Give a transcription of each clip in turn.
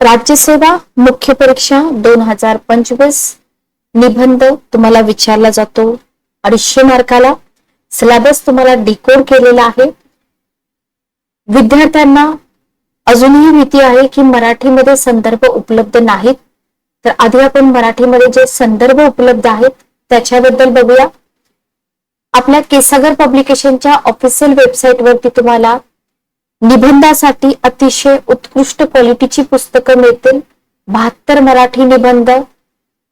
राज्यसेवा मुख्य परीक्षा दोन हजार पंचवीस निबंध तुम्हाला विचारला जातो. अडीचशे मार्काला सिलेबस तुम्हाला डिकोड केलेला आहे. विद्यार्थ्यांना अजूनही भीती आहे की मराठीमध्ये संदर्भ उपलब्ध नाहीत. तर आधी आपण मराठीमध्ये जे संदर्भ उपलब्ध आहेत त्याच्याबद्दल बघूया. आपल्या केसागर पब्लिकेशनच्या ऑफिशियल वेबसाईटवरती तुम्हाला निबंधासाठी अतिशय उत्कृष्ट क्वालिटीची पुस्तकं मिळतील. बहात्तर मराठी निबंध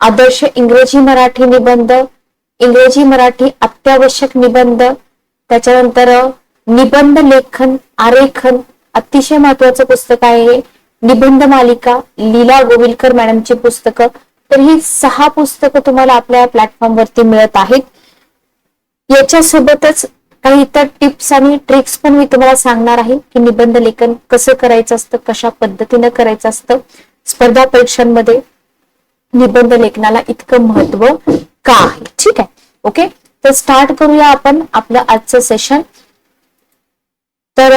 आदर्श इंग्रजी मराठी निबंध इंग्रजी मराठी अत्यावश्यक निबंध त्याच्यानंतर निबंध लेखन आरेखन अतिशय महत्वाचं पुस्तक आहे. हे निबंध मालिका लीला गोविलकर मॅडमची पुस्तकं. तर ही सहा पुस्तकं तुम्हाला आपल्या प्लॅटफॉर्मवरती मिळत आहेत. याच्यासोबतच काही इतर टिप्स आणि ट्रिक्स पण मी तुम्हाला सांगणार आहे की निबंध लेखन कसं करायचं असतं कशा पद्धतीनं करायचं असतं. स्पर्धा परीक्षांमध्ये निबंध लेखनाला इतकं महत्त्व का आहे? ठीक आहे? ओके तर स्टार्ट करूया आपण आपलं आजचं सेशन तर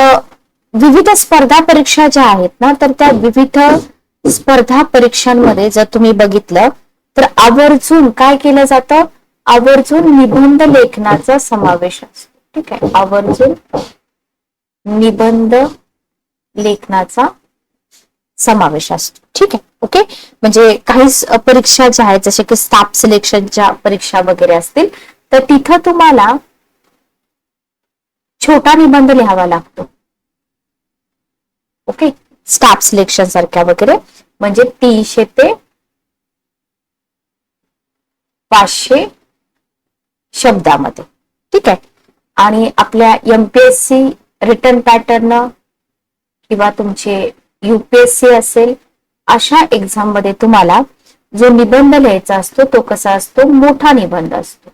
विविध स्पर्धा परीक्षा ज्या आहेत ना तर त्या विविध स्पर्धा परीक्षांमध्ये जर तुम्ही बघितलं तर आवर्जून काय केलं जातं? आवर्जून निबंध लेखनाचा समावेश असतो. ठीक आहे. आवर्जून निबंध लेखनाचा समावेश असतो. ठीक आहे. ओके म्हणजे काही परीक्षा ज्या आहेत जसे की स्टाफ सिलेक्शनच्या परीक्षा वगैरे असतील तर तिथं तुम्हाला छोटा निबंध लिहावा लागतो. ओके स्टाफ सिलेक्शन सारख्या वगैरे. म्हणजे तीनशे ते पाचशे शब्दामध्ये. ठीक आहे? आणि आपल्या एमपीएससी रिटर्न पॅटर्न किंवा तुमचे युपीएससी असेल अशा एक्झाममध्ये तुम्हाला जो निबंध लिहायचा असतो तो कसा असतो? मोठा निबंध असतो.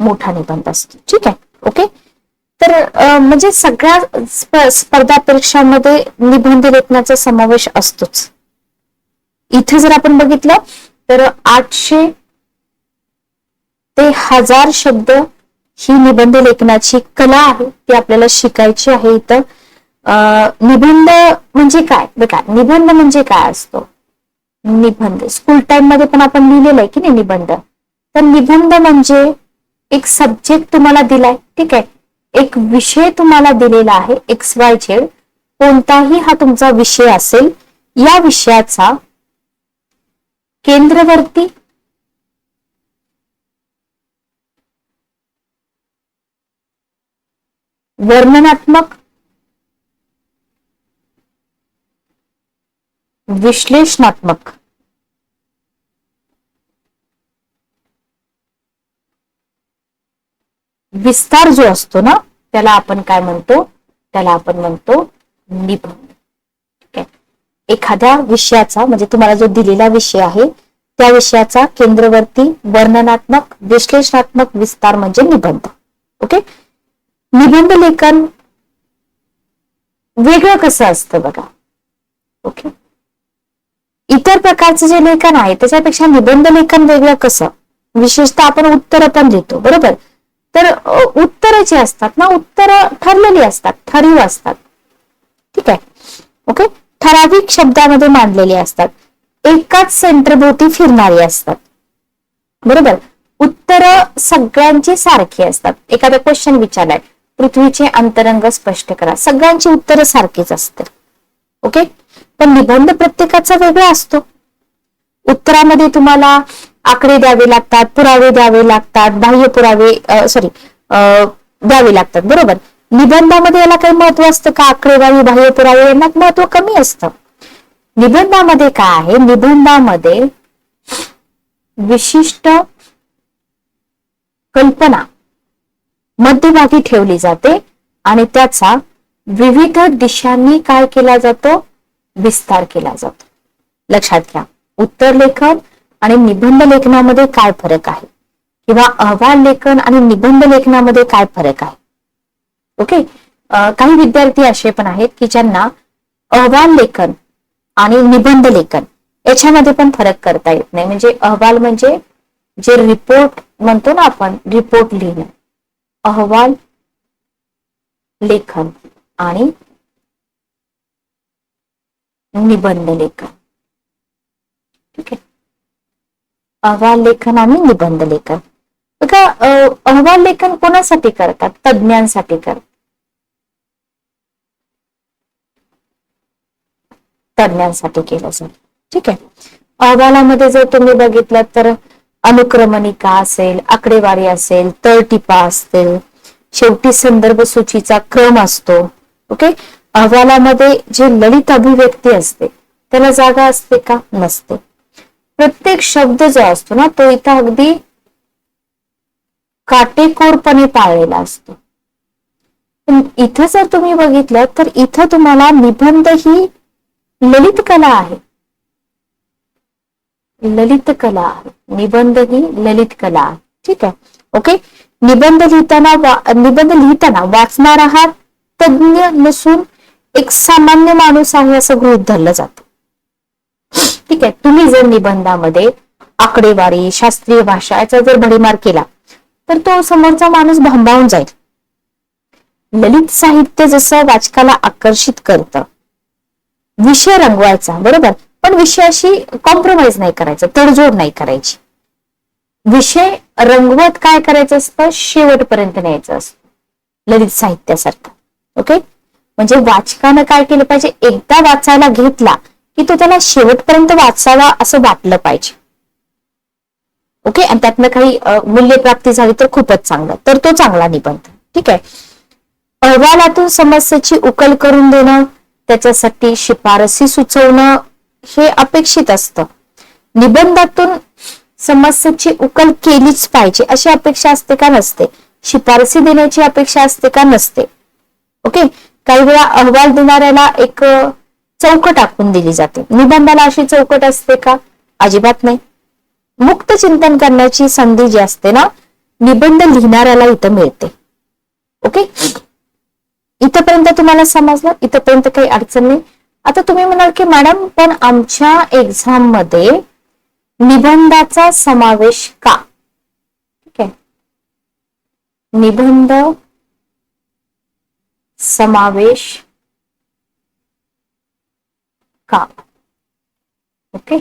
मोठा निबंध असतो. ठीक आहे? ओके तर म्हणजे सगळ्या स्पर्धा परीक्षांमध्ये निबंध लेखनाचा समावेश असतोच. इथे जर आपण बघितलं तर आठशे ते हजार शब्द ही निबंध लेखनाची कला आहे ती आपल्याला शिकायची आहे इथं. निबंध म्हणजे काय? बघा निबंध म्हणजे काय असतो? निबंध. स्कूल टाइममध्ये पण आपण लिहिलेलं आहे की नाही निबंध? तर निबंध म्हणजे एक सब्जेक्ट तुम्हाला दिलाय ठीक आहे? एक विषय तुम्हाला दिलेला आहे एक्स वाय झेड कोणताही हा तुमचा विषय असेल या विषयाचा केंद्रवर्ती वर्णनात्मक विश्लेषणात्मक. विस्तार जो असतो ना त्याला आपण काय म्हणतो? त्याला आपण म्हणतो निबंध. ठीक आहे? एखाद्या विषयाचा म्हणजे तुम्हाला जो दिलेला विषय आहे त्या विषयाचा केंद्रवर्ती वर्णनात्मक विश्लेषणात्मक विस्तार म्हणजे निबंध. ओके? निबंध लेखन वेगळं कसं असतं बघा? ओके इतर प्रकारचं जे लेखन आहे त्याच्यापेक्षा निबंध लेखन वेगळं कसं? विशेषतः आपण उत्तरं पण देतो बरोबर? तर अ, उत्तरं जी असतात ना उत्तरं ठरलेली असतात ठरीव असतात. ठीक आहे? ओके ठराविक शब्दामध्ये मांडलेली असतात. एकाच सेंटरभोवती फिरणारी असतात. बरोबर? उत्तर सगळ्यांची सारखी असतात. एखादा क्वेश्चन विचारलाय. पृथ्वीचे अंतरंग स्पष्ट करा. सगळ्यांची उत्तरं सारखीच असतात ओके? पण निबंध प्रत्येकाचा वेगळा असतो. उत्तरामध्ये तुम्हाला आकडे द्यावे लागतात पुरावे द्यावे लागतात बाह्य पुरावे सॉरी द्यावे लागतात. बरोबर? निबंधामध्ये याला काही महत्त्व असतं का? आकडेवारी बाह्य पुरावे यांना महत्त्व कमी असतं. निबंधामध्ये काय आहे? निबंधामध्ये विशिष्ट कल्पना मध्यभागी ठेवली जाते आणि त्याचा विविध दिशांनी काय केला जातो? विस्तार केला जातो. लक्षात घ्या उत्तर लेखन आणि निबंध लेखनामध्ये काय फरक आहे? किंवा अहवाल लेखन आणि निबंध लेखनामध्ये काय फरक आहे? ओके? काही विद्यार्थी असे पण आहेत की ज्यांना अहवाल लेखन आणि निबंध लेखन याच्यामध्ये पण फरक करता येत नाही. म्हणजे अहवाल म्हणजे जे रिपोर्ट म्हणतो ना आपण रिपोर्ट लिहिणं. अहवाल लेखन आणि निबंध लेखन. ठीक आहे? अहवाल लेखन आणि निबंध लेखन. बघा अहवाल लेखन कोणासाठी करतात? तज्ज्ञांसाठी करतात. तज्ज्ञांसाठी केलं जातं. ठीक आहे? अहवालामध्ये जर तुम्ही बघितलं तर अनुक्रमणिका असेल आकडेवारी असेल तळटिपा असतील शेवटी संदर्भ सूचीचा क्रम असतो. ओके अहवालामध्ये जे ललित अभिव्यक्ती असते त्याला जागा असते का? नसते. प्रत्येक शब्द जो असतो ना तो इथं अगदी काटेकोरपणे पाळलेला असतो. पण इथं जर तुम्ही बघितलं तर इथं तुम्हाला निबंध ही ललित कला आहे. ललित कला आहे निबंध ही ललित कला आहे ठीक आहे? ओके निबंध लिहिताना वा- निबंध लिहिताना वाचणारा हा तज्ञ नसून एक सामान्य माणूस आहे असं गृहित धरलं जातं. ठीक आहे? तुम्ही जर निबंधामध्ये आकडेवारी शास्त्रीय भाषा याचा जर भडीमार केला तर तो समोरचा माणूस भांबावून जाईल. ललित साहित्य जसं वाचकाला आकर्षित करतं विषय रंगवायचा बरोबर? पण विषयाशी कॉम्प्रोमाइज नाही करायचं तडजोड नाही करायची. विषय रंगवत काय करायचं असतं? शेवटपर्यंत न्यायचं असतं. ललित साहित्यासारखं. ओके म्हणजे वाचकानं काय केलं पाहिजे? एकदा वाचायला घेतला की तो त्याला शेवटपर्यंत वाचावा असं वाटलं पाहिजे. ओके आणि त्यातनं काही मूल्य मूल्यप्राप्ती झाली तर खूपच चांगलं. तर तो चांगला निबंध. ठीक आहे? अहवालातून समस्येची उकल करून देणं त्याच्यासाठी शिफारसी सुचवणं हे अपेक्षित असतं. निबंधातून समस्येची उकल केलीच पाहिजे अशी अपेक्षा असते का नसते? शिफारसी देण्याची अपेक्षा असते का नसते? ओके? काही वेळा अहवाल देणाऱ्याला एक चौकट आखून दिली जाते. निबंधाला अशी चौकट असते का? अजिबात नाही. मुक्त चिंतन करण्याची संधी जी असते ना निबंध लिहिणाऱ्याला इथं मिळते. ओके? इथपर्यंत तुम्हाला समजलं? इथपर्यंत काही अडचण नाही. आता तुम्ही म्हणाल की मॅडम पण आमच्या एक्झाममध्ये निबंधाचा समावेश का? ठीक आहे. निबंध समावेश का? ओके.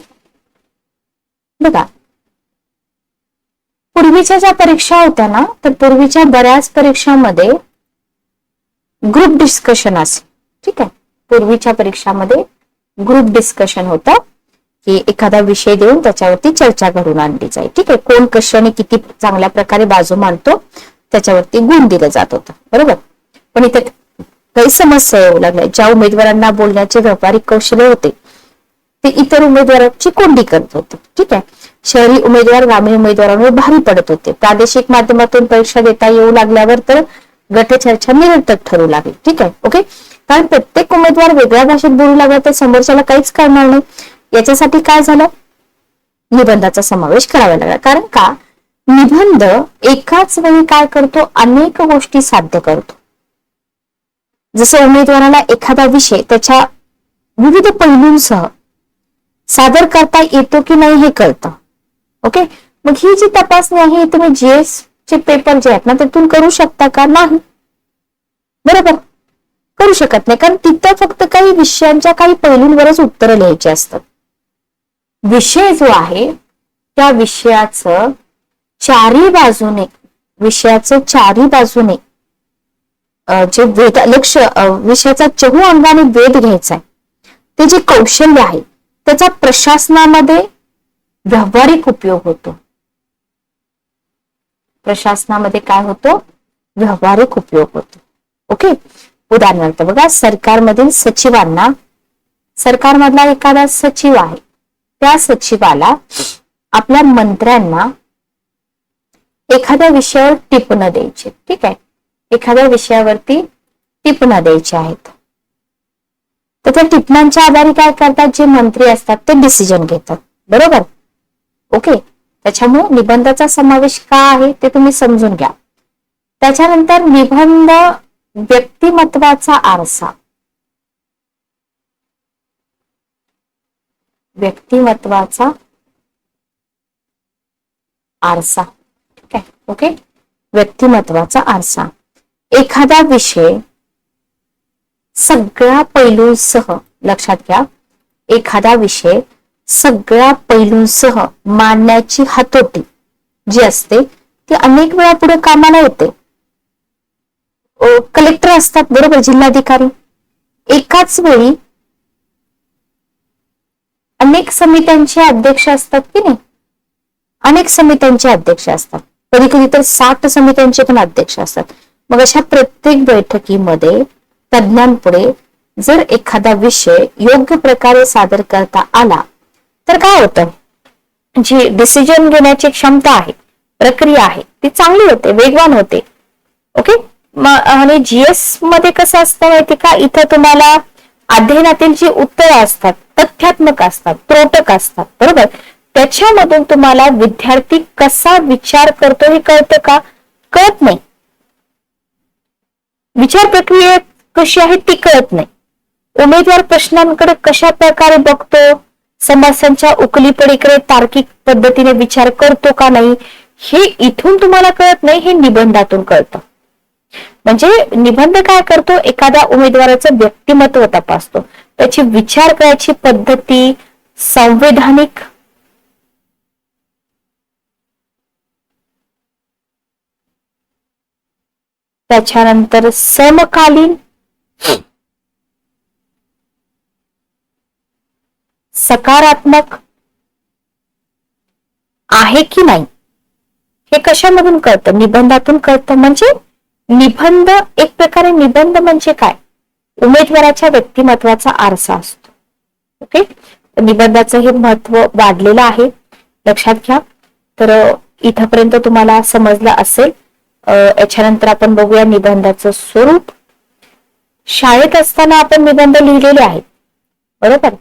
बघा. पूर्वीच्या ज्या परीक्षा होत्या ना तर पूर्वीच्या बऱ्याच परीक्षांमध्ये ग्रुप डिस्कशन असे. ठीक आहे. पूर्वीच्या परीक्षामध्ये ग्रुप डिस्कशन होतं की एखादा विषय देऊन त्याच्यावरती चर्चा घडून आणली जाईल ठीक आहे? कोण कशाने किती चांगल्या प्रकारे बाजू मांडतो त्याच्यावरती गुण दिलं जात होतं. बरोबर? पण इथे काही समस्या येऊ लागल्या. ज्या उमेदवारांना बोलण्याचे व्यावहारिक कौशल्य होते ते इतर उमेदवारांची कोंडी करत होते. ठीक आहे? शहरी उमेदवार ग्रामीण उमेदवारांवर भारी पडत होते. प्रादेशिक माध्यमातून परीक्षा देता येऊ लागल्यावर तर गटचर्चा निरर्थक ठरू लागली. ठीक आहे? ओके? कारण प्रत्येक उमेदवार वेगळ्या भाषेत बोलू लागला तर समोरच्याला काहीच करणार नाही. याच्यासाठी काय झालं? निबंधाचा समावेश करावा लागला. कारण का? निबंध एकाच वेळी काय करतो? अनेक गोष्टी साध्य करतो. जसं उमेदवाराला एखादा विषय त्याच्या विविध पैलूंसह सादर करता येतो की नाही हे कळतं. ओके? मग ही जी तपासणी आहे तुम्ही जीएस चे पेपर जे आहेत ना त्यातून करू शकता का? नाही. बरोबर? करू शकत नाही. कारण तिथं फक्त काही विषयांच्या काही पैलूंवरच उत्तरं लिहायची असतात. विषय जो आहे त्या विषयाचं चारी बाजूने विषयाचं चारी बाजूने जे वेद लक्ष विषयाचा चहू अंगाने वेध घ्यायचा आहे. ते जे कौशल्य आहे त्याचा प्रशासनामध्ये व्यावहारिक उपयोग होतो. प्रशासनामध्ये काय होतो? व्यावहारिक उपयोग होतो. ओके? उदाहरणार्थ बघा सरकारमधील सचिवांना सरकारमधला एखादा सचिव आहे त्या सचिवाला आपल्या मंत्र्यांना एखाद्या विषयावर टिपणं द्यायची. ठीक आहे? एखाद्या विषयावरती टिपणं द्यायची आहेत. तर त्या टिपणांच्या आधारे काय करतात? जे मंत्री असतात ते डिसिजन घेतात. बरोबर? ओके? त्याच्यामुळे निबंधाचा समावेश का आहे ते तुम्ही समजून घ्या. त्याच्यानंतर निबंध व्यक्तिमत्वाचा आरसा. व्यक्तिमत्वाचा आरसा. ठीक आहे? ओके? व्यक्तिमत्वाचा आरसा. एखादा विषय सगळ्या पैलूंसह लक्षात घ्या एखादा विषय सगळ्या पैलूंसह मांडण्याची हातोटी जी असते ती अनेक वेळा पुढे कामाला येते. कलेक्टर असतात बरोबर जिल्हाधिकारी. एकाच वेळी अनेक समित्यांचे अध्यक्ष असतात की नाही? अनेक समित्यांचे अध्यक्ष असतात. कधी कधी तर साठ समित्यांचे पण अध्यक्ष असतात. मग अशा प्रत्येक बैठकीमध्ये तज्ज्ञांपुढे जर एखादा विषय योग्य प्रकारे सादर करता आला तर काय होतं? जी डिसिजन घेण्याची क्षमता आहे प्रक्रिया आहे ती चांगली होते वेगवान होते. ओके आणि जीएसमध्ये कसं असतं माहिती का? इथं तुम्हाला अध्ययनातील जी उत्तरं असतात तथ्यात्मक असतात त्रोटक असतात बरोबर? त्याच्यामधून तुम्हाला विद्यार्थी कसा विचार करतो हे कळतं का? कळत नाही. विचार प्रक्रिया कशी आहे ती कळत नाही. उमेदवार प्रश्नांकडे कशा प्रकारे बघतो? समस्यांच्या उकलीपडीकडे तार्किक पद्धतीने विचार करतो का नाही? हे इथून तुम्हाला कळत नाही हे निबंधातून कळतं. म्हणजे निबंध काय करतो? एखाद्या उमेदवाराचं व्यक्तिमत्व तपासतो. त्याची विचार करायची पद्धती संवैधानिक. त्याच्यानंतर समकालीन. सकारात्मक. आहे की नाही? हे कशामधून कळतं? निबंधातून कळतं. म्हणजे निबंध एक प्रकारे निबंध म्हणजे काय? उमेदवाराच्या व्यक्तिमत्वाचा आरसा असतो. ओके? निबंधाचं हे महत्त्व वाढलेलं आहे. लक्षात घ्या. तर इथपर्यंत तुम्हाला समजलं असेल. याच्यानंतर आपण बघूया निबंधाचं स्वरूप. शाळेत असताना आपण निबंध लिहिलेले आहेत. बरोबर?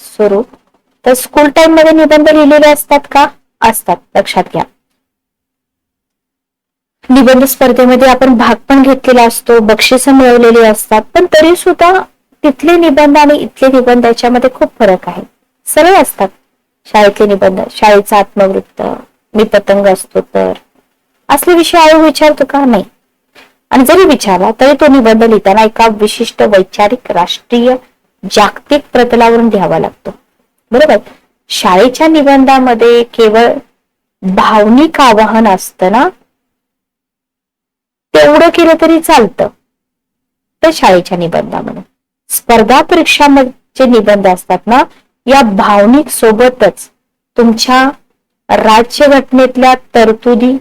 स्वरूप. तर स्कूल टाइममध्ये निबंध लिहिलेले असतात का? असतात. लक्षात घ्या. निबंध स्पर्धेमध्ये आपण भाग पण घेतलेला असतो बक्षिस मिळवलेली असतात पण तरी सुद्धा तिथले निबंध आणि इथले निबंध याच्यामध्ये खूप फरक आहे. सरळ असतात. शाळेतले निबंध शाळेचा आत्मवृत्त मी पतंग असतो तर. असले विषय आयोग विचारतो का? नाही. आणि जरी विचारला तरी तो निबंध लिहिताना एका विशिष्ट वैचारिक राष्ट्रीय जागतिक प्रतलावरून घ्यावा लागतो. बरोबर? शाळेच्या निबंधामध्ये केवळ भावनिक आवाहन असतं ना? तेवढं केलं तरी चालतं. तर शाळेच्या निबंधामध्ये स्पर्धा परीक्षामध्ये निबंध असतात ना या भावनिक सोबतच तुमच्या राज्यघटनेतल्या तरतुदी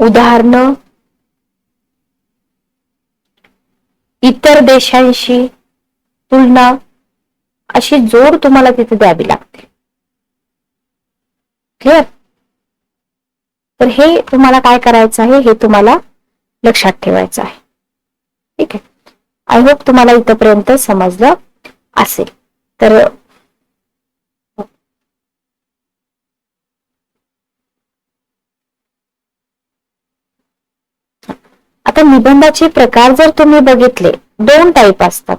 उदाहरणं इतर देशांशी तुलना अशी जोड तुम्हाला तिथे द्यावी लागते. क्लिअर तर हे तुम्हाला काय करायचं आहे? हे तुम्हाला लक्षात ठेवायचं आहे. ठीक आहे? आय होप तुम्हाला इथपर्यंत समजलं असेल. तर आता निबंधाचे प्रकार जर तुम्ही बघितले दोन टाईप असतात.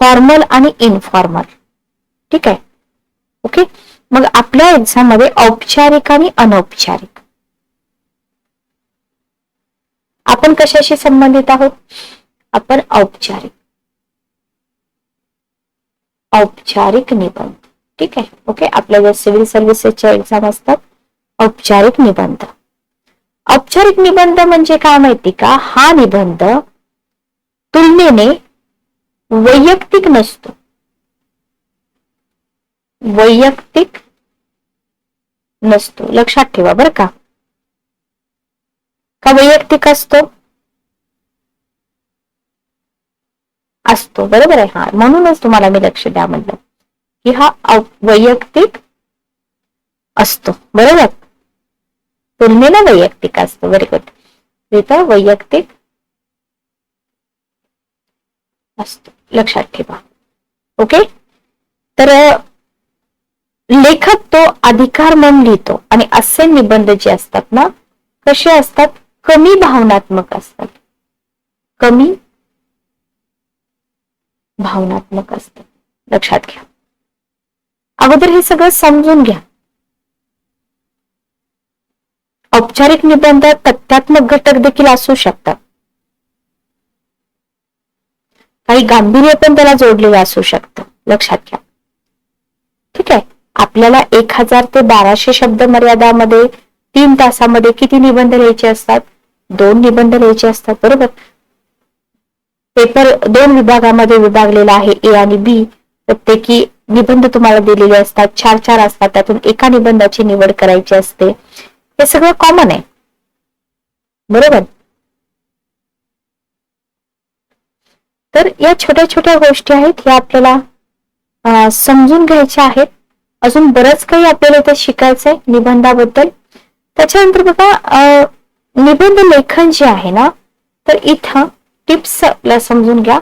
फॉर्मल आणि इनफॉर्मल. ठीक आहे? ओके? मग आपल्या एक्झाममध्ये औपचारिक आणि अनौपचारिक. आपण कशाशी संबंधित आहोत? आपण औपचारिक. औपचारिक निबंध. ठीक आहे? ओके? आपल्या ज्या सिव्हिल सर्व्हिसेसच्या एक्झाम असतात औपचारिक निबंध. औपचारिक निबंध म्हणजे काय माहिती का? हा निबंध तुलनेने वैयक्तिक नसतो. वैयक्तिक नसतो. लक्षात ठेवा बर का. का वैयक्तिक असतो? असतो. बरोबर आहे. हा. म्हणूनच तुम्हाला मी लक्ष द्या म्हणलं की हा वैयक्तिक असतो. बरोबर? तुलनेला वैयक्तिक असतो. व्हेरी गुड इथं वैयक्तिक असतो. लक्षात ठेवा. ओके तर लेखक तो अधिकार म्हणून लिहितो आणि असे निबंध जे असतात ना कसे असतात? कमी भावनात्मक असतात. कमी भावनात्मक असतात. लक्षात घ्या. अगोदर हे सगळं समजून घ्या. औपचारिक निबंध तथ्यात्मक घटक देखील असू शकतात. काही गांभीर्य पण त्याला जोडलेलं असू शकतं. लक्षात घ्या. ठीक आहे? आपल्याला एक हजार ते बाराशे शब्द मर्यादामध्ये तीन तासामध्ये किती निबंध लिहायचे असतात? दोन निबंध लिहायचे असतात बरोबर? पेपर दोन विभागामध्ये विभागलेला आहे ए आणि बी. प्रत्येकी निबंध तुम्हाला दिलेले असतात चार चार असतात त्यातून एका निबंधाची निवड करायची असते. हे सगळं कॉमन आहे. बरोबर? तर या छोट्या छोट्या गोष्टी आहेत ह्या आपल्याला समजून घ्यायच्या आहेत. अजून बरंच काही आपल्याला इथे शिकायचंय निबंधाबद्दल. त्याच्यानंतर बघा निबंध लेखन जे आहे ना तर इथं टिप्स आपल्याला समजून घ्या.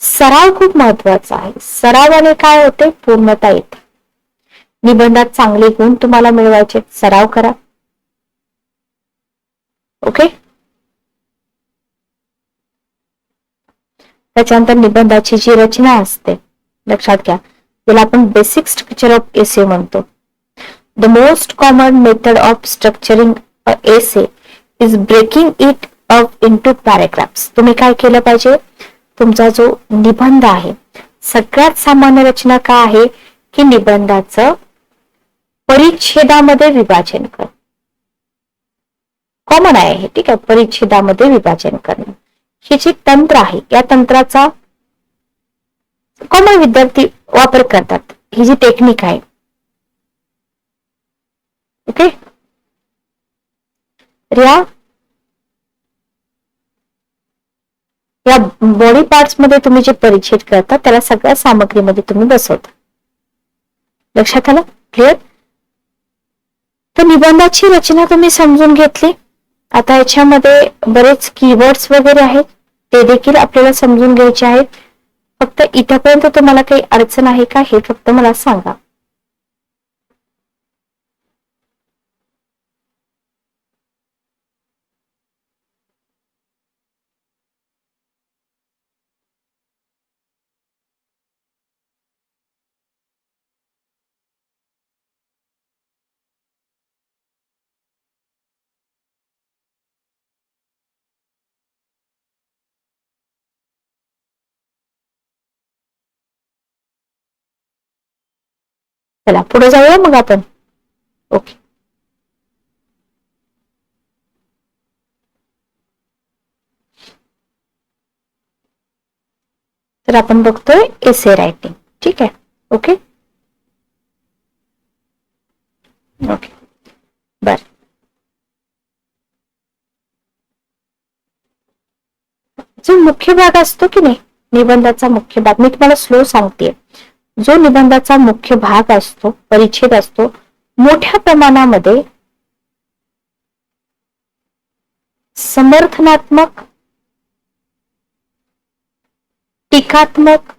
सराव खूप महत्त्वाचा आहे. सरावाने काय होते? पूर्णता येते. निबंधात चांगले गुण तुम्हाला मिळवायचे सराव करा. ओके? त्याच्यानंतर निबंधाची जी रचना असते लक्षात घ्या. ज्याला आपण बेसिक स्ट्रक्चर ऑफ एसे म्हणतो. The most common method of structuring essay is breaking it up to paragraphs तुम्ही काय केलं पाहिजे? तुमचा जो निबंध आहे सगळ्यात सामान्य रचना काय आहे? की निबंधाचं परिच्छेदामध्ये विभाजन कर कॉमन आहे हे ठीक आहे? परिच्छेदामध्ये विभाजन करणे. हे जे तंत्र आहे या तंत्राचा कॉमन विद्यार्थी वापर करतात. ही जी टेक्निक आहे. ओके या या बॉडी पार्ट्समध्ये तुम्ही जे परिच्छेद करता त्याला सगळ्या सामग्रीमध्ये तुम्ही बसवता. लक्षात आलं? क्लिअर तर निबंधाची रचना तुम्ही समजून घेतली. आता याच्यामध्ये बरेच कीवर्ड्स वगैरे आहेत. ते देखील आपल्याला समजून घ्यायचे आहेत. फक्त इथपर्यंत तुम्हाला काही अडचण आहे का हे फक्त मला सांगा. चला पुढे जाऊया मग आपण. ओके तर आपण बघतोय एसे रायटिंग ठीक आहे? ओके ओके बर. जो मुख्य भाग असतो की नाही? निबंधाचा मुख्य भाग. मी तुम्हाला स्लो सांगते जो निबंधाचा मुख्य भाग असतो परिच्छेद असतो मोठ्या प्रमाणामध्ये समर्थनात्मक टीकात्मक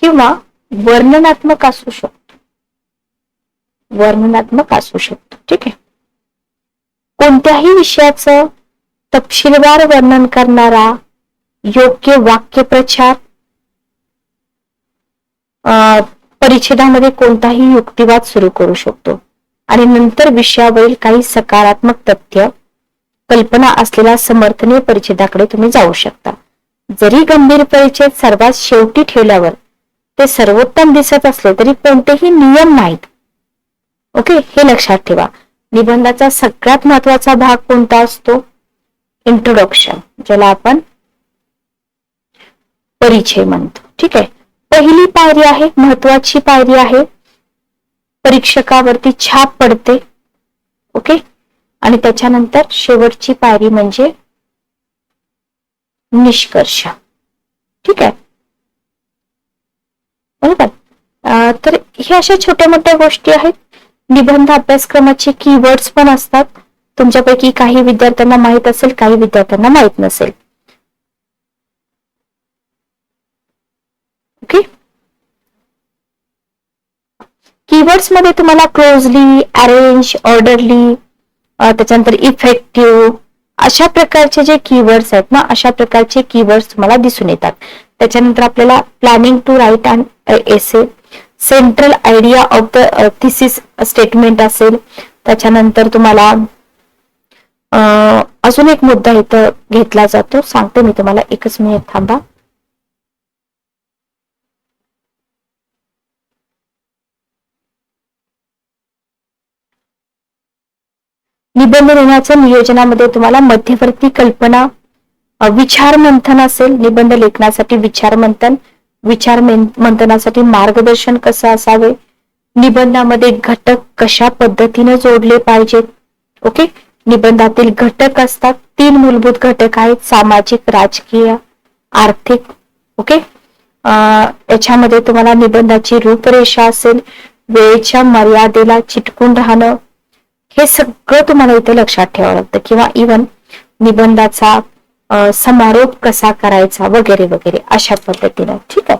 किंवा वर्णनात्मक असू शकतो. वर्णनात्मक असू शकतो. ठीक आहे? कोणत्याही विषयाचं तपशीलवार वर्णन करणारा योग्य वाक्यप्रचार परिच्छेदामध्ये कोणताही युक्तिवाद सुरू करू शकतो. आणि नंतर विषयावरील काही सकारात्मक तथ्य कल्पना असलेल्या समर्थनीय परिच्छेदाकडे तुम्ही जाऊ शकता. जरी गंभीर परिच्छेद सर्वात शेवटी ठेवल्यावर ते सर्वोत्तम दिसत असले तरी कोणतेही नियम नाहीत. ओके? हे लक्षात ठेवा. निबंधाचा सगळ्यात महत्त्वाचा भाग कोणता असतो? इंट्रोडक्शन ज्याला आपण परिचय म्हणतो. ठीक आहे? पहिली पायरी आहे महत्वाची पायरी आहे. परीक्षकावरती छाप पडते ओके? आणि त्याच्यानंतर शेवटची पायरी म्हणजे निष्कर्ष ठीक आहे? बरोबर? तर हे अशा छोट्या मोठ्या गोष्टी आहेत. निबंध अभ्यासक्रमाचे कीवर्ड्स पण असतात. तुमच्यापैकी काही विद्यार्थ्यांना माहीत असेल काही विद्यार्थ्यांना माहीत नसेल ओके कीवर्ड्समध्ये तुम्हाला क्लोजली अरेंज ऑर्डरली त्याच्यानंतर इफेक्टिव्ह अशा प्रकारचे जे कीवर्ड्स आहेत ना अशा प्रकारचे कीवर्ड्स तुम्हाला दिसून येतात. त्याच्यानंतर आपल्याला planning to write and essay central idea of the thesis statement असेल. त्याच्यानंतर तुम्हाला अजून एक मुद्दा इथं घेतला जातो. सांगते मी तुम्हाला एकच मिनिट थांबा. निबंध लिहिण्याच्या नियोजनामध्ये तुम्हाला मध्यवर्ती कल्पना विचार मंथन असेल निबंध लेखनासाठी विचार मंथन विचार मंथनासाठी मार्गदर्शन कसं असावे निबंधामध्ये घटक कशा पद्धतीने जोडले पाहिजेत ओके? निबंधातील घटक असतात तीन मूलभूत घटक आहेत सामाजिक राजकीय आर्थिक ओके? याच्यामध्ये तुम्हाला निबंधाची रूपरेषा असेल वेळेच्या मर्यादेला चिटकून राहणं हे सगळं तुम्हाला इथे लक्षात ठेवावं लागतं. किंवा इवन निबंधाचा समारोप कसा करायचा वगैरे वगैरे अशा पद्धतीनं. ठीक आहे?